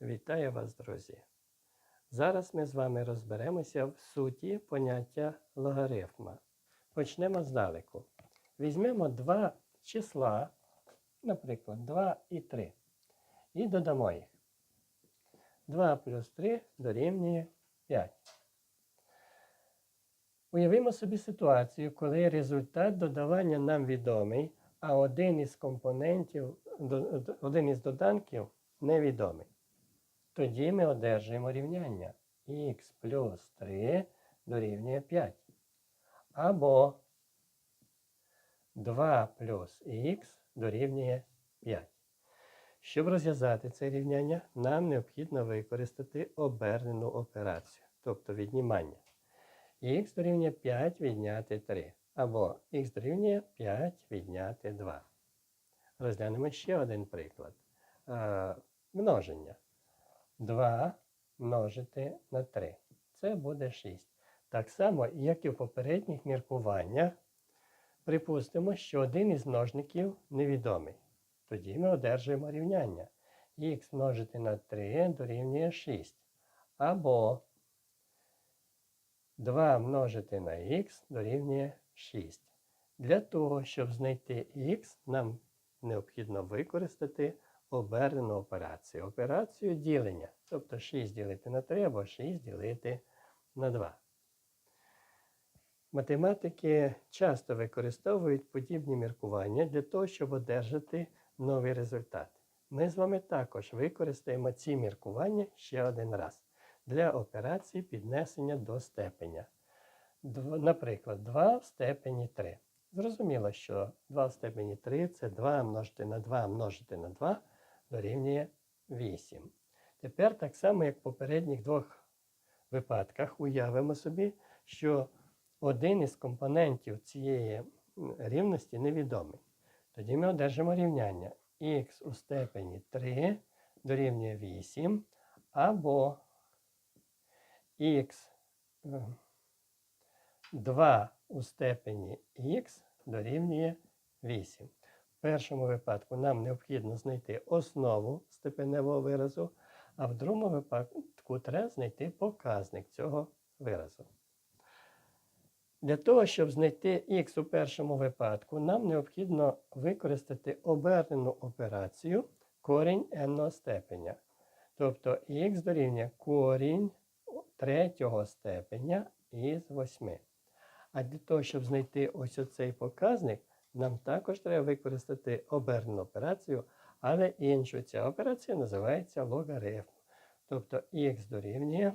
Вітаю вас, друзі! Зараз ми з вами розберемося в суті поняття логарифма. Почнемо здалеку. Візьмемо два числа, наприклад, 2 і 3, і додамо їх. 2 плюс 3 дорівнює 5. Уявимо собі ситуацію, коли результат додавання нам відомий, а один із компонентів, один із доданків невідомий. Тоді ми одержуємо рівняння х плюс 3 дорівнює 5. Або 2 плюс х дорівнює 5. Щоб розв'язати це рівняння, нам необхідно використати обернену операцію, тобто віднімання. х дорівнює 5 відняти 3. Або х дорівнює 5 відняти 2. Розглянемо ще один приклад. Е, множення. 2 множити на 3. Це буде 6. Так само, як і в попередніх міркуваннях, припустимо, що один із множників невідомий. Тоді ми одержуємо рівняння. х множити на 3 дорівнює 6. Або 2 множити на х дорівнює 6. Для того, щоб знайти х, нам необхідно використати обернену операцію. Операцію ділення. Тобто 6 ділити на 3 або 6 ділити на 2. Математики часто використовують подібні міркування для того, щоб одержати новий результат. Ми з вами також використаємо ці міркування ще один раз для операції піднесення до степеня. Наприклад, 2 в степені 3. Зрозуміло, що 2 в степені 3 це 2 множити на 2 множити на 2 дорівнює 8. Тепер так само, як в попередніх двох випадках, уявимо собі, що один із компонентів цієї рівності невідомий. Тоді ми одержимо рівняння х у степені 3 дорівнює 8 або х 2 у степені х дорівнює 8. В першому випадку нам необхідно знайти основу степеневого виразу, а в другому випадку треба знайти показник цього виразу. Для того, щоб знайти х у першому випадку, нам необхідно використати обернену операцію корінь n степеня. Тобто х дорівнює корінь третього степеня із 8. А для того, щоб знайти ось оцей показник, нам також треба використати обернену операцію, але іншу. Ця операція називається логарифм. Тобто х дорівнює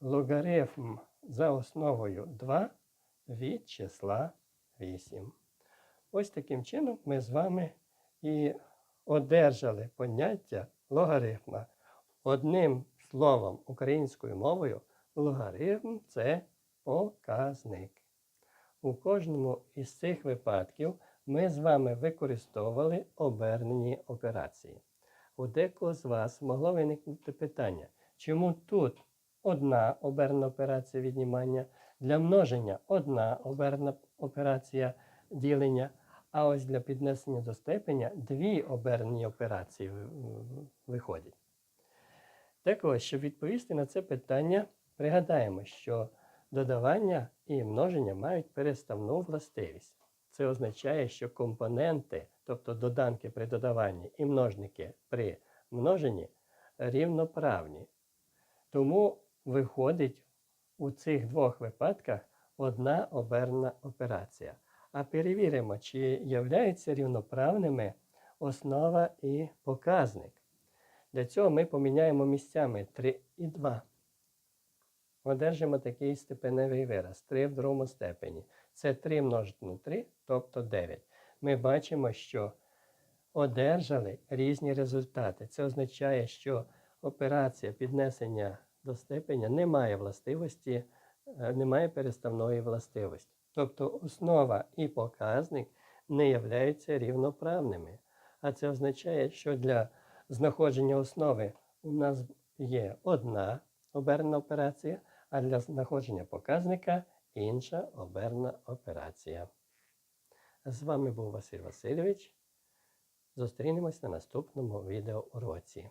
логарифм за основою 2 від числа 8. Ось таким чином ми з вами і одержали поняття логарифма. Одним словом українською мовою логарифм це показник. У кожному із цих випадків ми з вами використовували обернені операції. У декого з вас могло виникнути питання, чому тут одна обернена операція віднімання, для множення одна обернена операція ділення, а ось для піднесення до степеня дві обернені операції виходять. Так ось, щоб відповісти на це питання, пригадаємо, що додавання і множення мають переставну властивість. Це означає, що компоненти, тобто доданки при додаванні і множники при множенні, рівноправні. Тому виходить у цих двох випадках одна обернена операція. А перевіримо, чи являються рівноправними основа і показник. Для цього ми поміняємо місцями 3 і 2. Одержимо такий степеневий вираз 3 в другому степені. Це 3 множити на 3, тобто 9. Ми бачимо, що одержали різні результати. Це означає, що операція піднесення до степеня не має властивості, е, не має переставної властивості. Тобто основа і показник не являються рівноправними. А це означає, що для знаходження основи у нас є одна обернена операція, а для знаходження показника інша оберна операція. З вами був Василь Васильович. Зустрінемось на наступному відеоуроці.